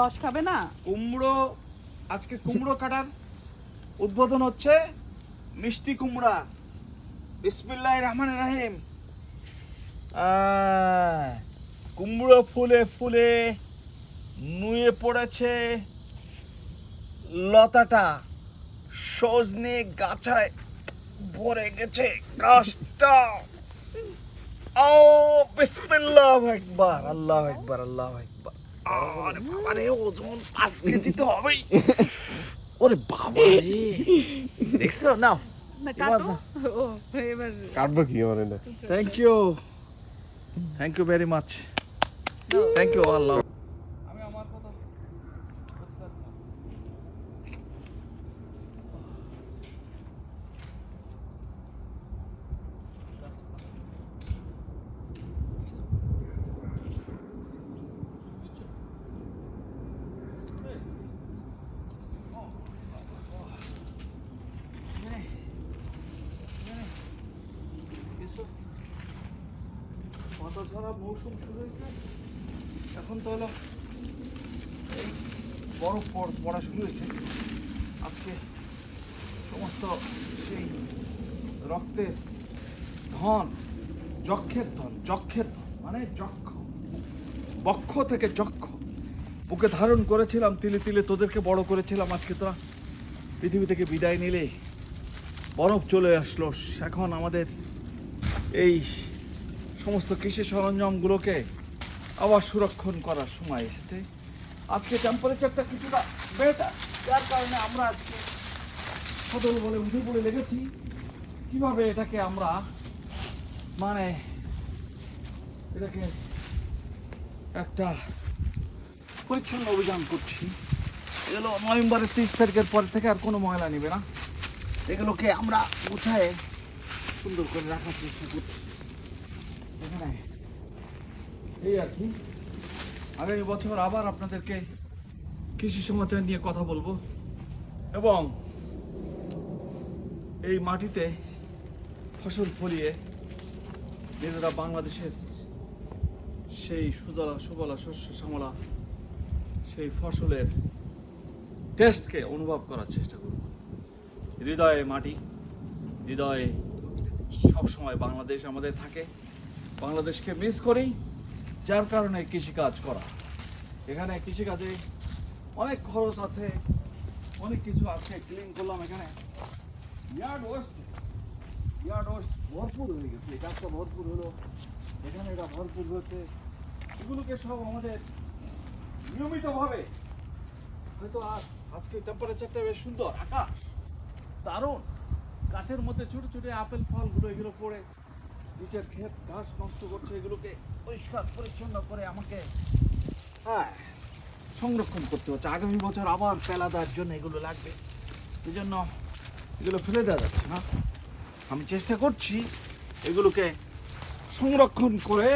রস খাবে না? কুমড়ো আজকে কুমড়ো কাটার উদ্বোধন হচ্ছে মিষ্টি কুমড়া। বিসমিল্লাহ রহমান রাহিম। কুমড়ো ফুলে ফুলে নুয়ে পড়েছে লতাটা। সজনে গাছায় ভরে গেছে গাছটা। ও বিসমিল্লাহ একবার আল্লাহ একবার আল্লাহ একবার। আরে বাবা রে ওজন পাঁচ কেজি তো হবেই। ওরে বাবা রে। দেখছ? নাও। না কাটো। ও কি আমার thank you thank you very much thank you আল্লাহ। কত ঝরা মৌসুম শুরু হয়েছে। এখন তো হলো এই বরফ পড়া শুরু হয়েছে। আজকে সমস্ত সেই রক্তের ধন, যক্ষের ধন যক্ষের ধন মানে যক্ষ, বক্ষ থেকে যক্ষ। বুকে ধারণ করেছিলাম, তিলে তিলে তোদেরকে বড় করেছিলাম আজকে তোরা। পৃথিবী থেকে বিদায় নিলে বরফ চলে আসলো। এখন আমাদের এই সমস্ত কৃষি সরঞ্জামগুলোকে আবার সুরক্ষণ করার সময় এসেছে। আজকে টেম্পারেচারটা কিছুটা বেটার যার কারণে আমরা আজকে সদল বলে উঠে পড়ে লেগেছি। কীভাবে এটাকে আমরা মানে এটাকে একটা পরিচ্ছন্ন অভিযান করছি। এগুলো নভেম্বরের তিরিশ তারিখের পর থেকে আর কোনো ময়লা নেবে না। এগুলোকে আমরা গুছায় সুন্দর করে রাখা করছি। এই আর কি। আগামী বছর আবার আপনাদেরকে কৃষি সমাচার নিয়ে কথা বলব। এবং এই মাটিতে ফসল ফলিয়ে নিজেরা বাংলাদেশের সেই সুজলা, সুবলা, শস্য, শ্যামলা, সেই ফসলের টেস্টকে অনুভব করার চেষ্টা করব। হৃদয়ে মাটি, হৃদয়ে সবসময় বাংলাদেশ আমাদের থাকে। বাংলাদেশকে মিস করি যার কারণে কৃষিকাজ করা। এখানে কৃষিকাজে অনেক খরচ আছে, অনেক কিছু আছে ক্লিন করলাম এখানে। ইয়ার্ড ওয়েস্ট ইয়ার্ড ওয়েস্ট ভরপুর হয়ে গেছে। এই গাছটা ভরপুর হলো। এখানে এটা ভরপুর হচ্ছে। এগুলোকে সব আমাদের নিয়মিতভাবে হয়তো আজ আজকে টেম্পারেচারটা বেশ সুন্দর, আকাশ দারুণ। গাছের মধ্যে ছোট ছোট আপেল ফলগুলো এগুলো পড়ে নিচের ক্ষেত ঘাস নষ্ট করছে, এগুলোকে পরিষ্কার পরিচ্ছন্ন করে আমাকে হ্যাঁ সংরক্ষণ করতে হচ্ছে। আগামী বছর আবার পেলা দেওয়ার জন্য এগুলো লাগবে। এই জন্য এগুলো ফেলে দেওয়া যাচ্ছে না। আমি চেষ্টা করছি এগুলোকে সংরক্ষণ করে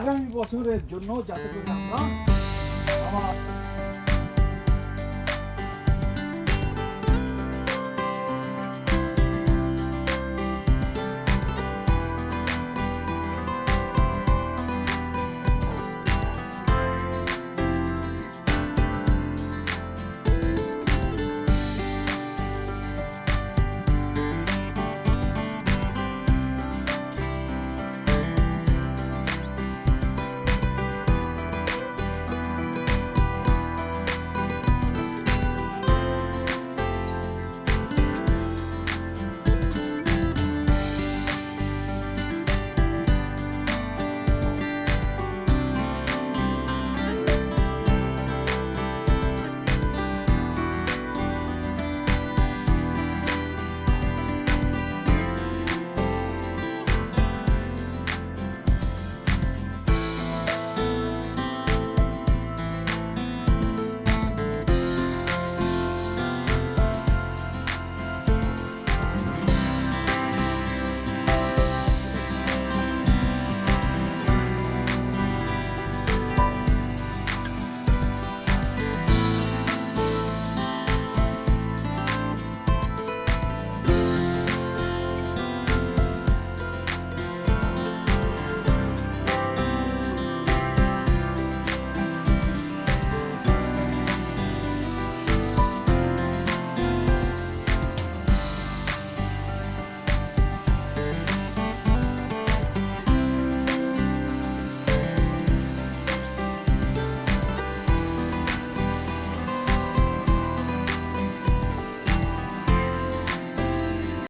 আগামী বছরের জন্য যাতে করে আমরা আমার